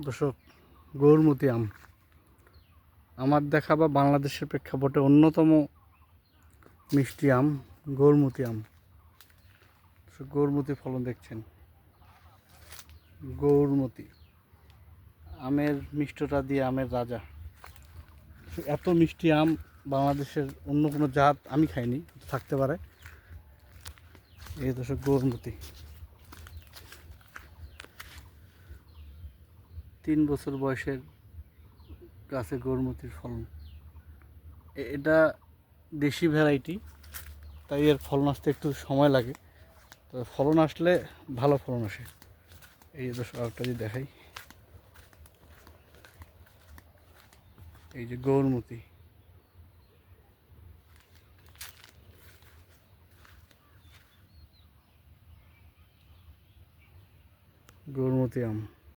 দর্শক, গৌরমতি আম। আমার দেখা বা বাংলাদেশের প্রেক্ষাপটে অন্যতম মিষ্টি আম গৌরমতি আম। গৌরমতি ফলন দেখছেন। গৌরমতি। আমের মিষ্টটা দিয়ে আমের রাজা। এত মিষ্টি আম বাংলাদেশের অন্য কোনো জাত আমি খাইনি, থাকতে পারে। এই দর্শক, গৌরমতি। তিন বছর বয়সের গাছে গৌরমতির ফলন। এটা দেশি ভ্যারাইটি, তাই এর ফলন আসতে একটু সময় লাগে। তো ফলন আসলে ভালো ফলন আসে। এই যে আরেকটা যদি দেখাই। এই যে গৌরমতি গৌরমতি আম।